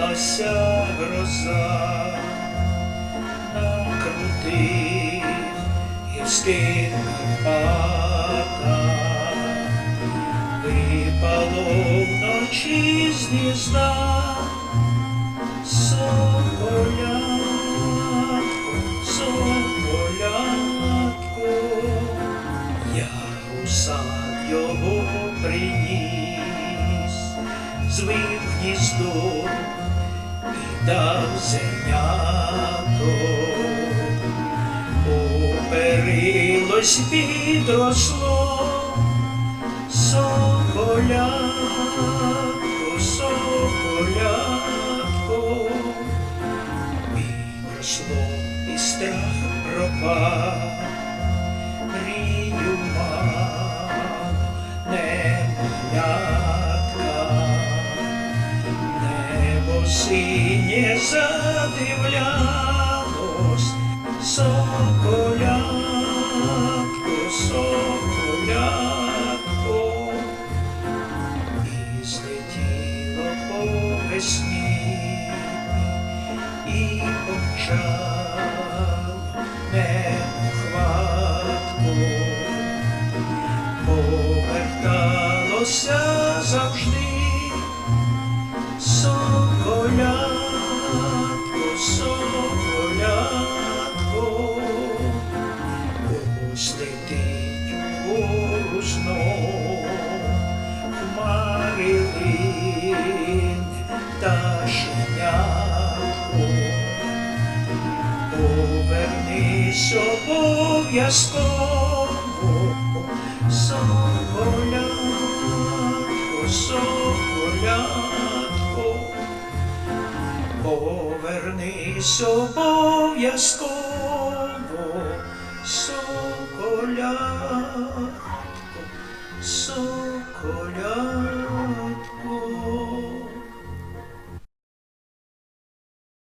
назад на крутих гірських Карпатах. Випало вночі з гнізда Соколятко, соколятко, я у сад його приніс, звив гніздо і дав. Оперилось підросло, соколятко, соколятко, підросло і страх пропав, мрію мав синє задивлялось, соколятко, соколятко, і злетіло по весні, і помчало нехватко, поверталося завжди, душно хмари та шинятко. Повернись обов'язково, Соколятко, соколятко, повернись обов'язково, Соколятко.